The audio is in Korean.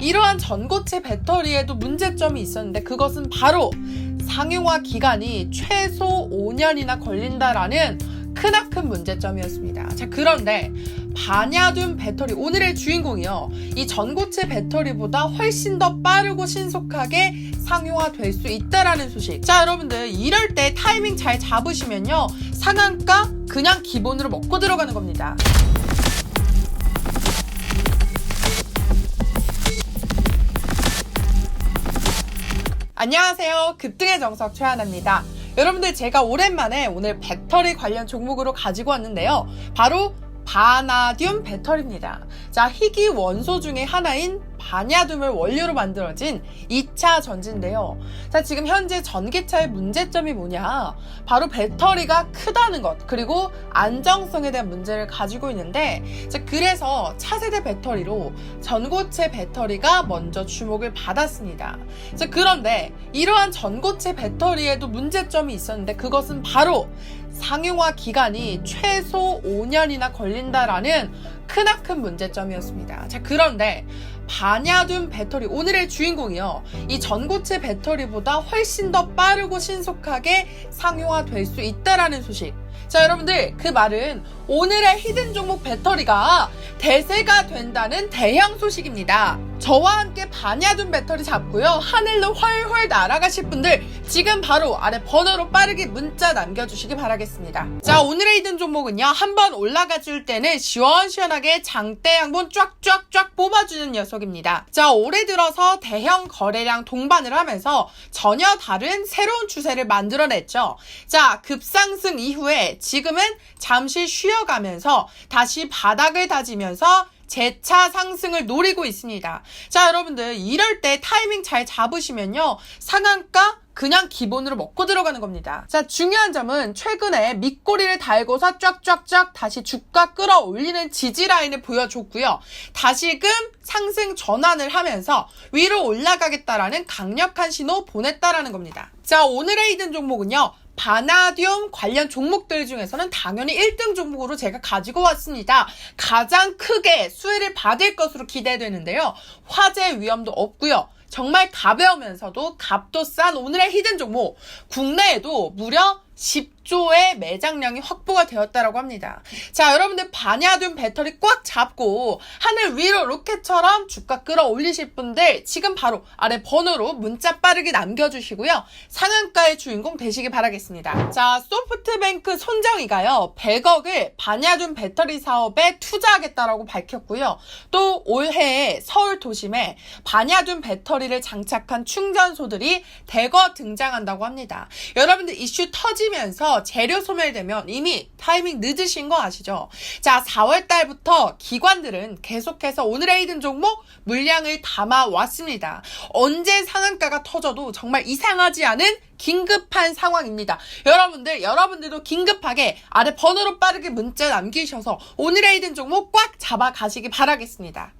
이러한 전고체 배터리에도 문제점이 있었는데 그것은 바로 상용화 기간이 최소 5년이나 걸린다라는 크나큰 문제점이었습니다. 자, 그런데 바냐듐 배터리, 오늘의 주인공이요. 이 전고체 배터리보다 훨씬 더 빠르고 신속하게 상용화 될 수 있다라는 소식. 자, 여러분들, 이럴 때 타이밍 잘 잡으시면요. 상한가 그냥 기본으로 먹고 들어가는 겁니다. 안녕하세요. 급등의 정석 최하나입니다. 여러분들 제가 오랜만에 오늘 배터리 관련 종목으로 가지고 왔는데요. 바로 바나듐 배터리입니다. 자, 희귀 원소 중에 하나인 바냐듐을 원료로 만들어진 2차 전지인데요. 자, 지금 현재 전기차의 문제점이 뭐냐? 바로 배터리가 크다는 것, 그리고 안정성에 대한 문제를 가지고 있는데, 자, 그래서 차세대 배터리로 전고체 배터리가 먼저 주목을 받았습니다. 자, 그런데 이러한 전고체 배터리에도 문제점이 있었는데, 그것은 바로 상용화 기간이 최소 5년이나 걸린다라는 크나큰 문제점이었습니다. 자, 그런데 바냐듐 배터리, 오늘의 주인공이요. 이 전고체 배터리보다 훨씬 더 빠르고 신속하게 상용화 될 수 있다라는 소식. 자, 여러분들, 그 말은 오늘의 히든 종목 배터리가 대세가 된다는 대형 소식입니다. 저와 함께 바냐듐 배터리 잡고요. 하늘로 훨훨 날아가실 분들 지금 바로 아래 번호로 빠르게 문자 남겨주시기 바라겠습니다. 자, 오늘의 히든 종목은요. 한번 올라가 줄 때는 시원시원하게 장대 양본 쫙쫙쫙 뽑아주는 녀석입니다. 자, 올해 들어서 대형 거래량 동반을 하면서 전혀 다른 새로운 추세를 만들어냈죠. 자, 급상승 이후에 지금은 잠시 쉬어가면서 다시 바닥을 다지면서 재차 상승을 노리고 있습니다. 자, 여러분들, 이럴 때 타이밍 잘 잡으시면요. 상한가 그냥 기본으로 먹고 들어가는 겁니다. 자, 중요한 점은 최근에 밑꼬리를 달고서 쫙쫙쫙 다시 주가 끌어올리는 지지 라인을 보여줬고요. 다시금 상승 전환을 하면서 위로 올라가겠다라는 강력한 신호 보냈다라는 겁니다. 자, 오늘의 이든 종목은요. 바나듐 관련 종목들 중에서는 당연히 1등 종목으로 제가 가지고 왔습니다. 가장 크게 수혜를 받을 것으로 기대되는데요. 화재 위험도 없고요. 정말 가벼우면서도 값도 싼 오늘의 히든 종목. 국내에도 무려 10조의 매장량이 확보가 되었다라고 합니다. 자, 여러분들 바냐듐 배터리 꽉 잡고 하늘 위로 로켓처럼 주가 끌어올리실 분들 지금 바로 아래 번호로 문자 빠르게 남겨주시고요. 상한가의 주인공 되시길 바라겠습니다. 자, 소프트뱅크 손정이가요. 100억을 바냐듐 배터리 사업에 투자하겠다라고 밝혔고요. 또 올해에 서울 도심에 바냐듐 배터리를 장착한 충전소들이 대거 등장한다고 합니다. 여러분들 이슈 터지 터지면서 재료 소멸되면 이미 타이밍 늦으신 거 아시죠? 자, 4월 달부터 기관들은 계속해서 오늘의 이든 종목 물량을 담아 왔습니다. 언제 상한가가 터져도 정말 이상하지 않은 긴급한 상황입니다. 여러분들, 여러분들도 긴급하게 아래 번호로 빠르게 문자 남기셔서 오늘의 이든 종목 꽉 잡아 가시기 바라겠습니다.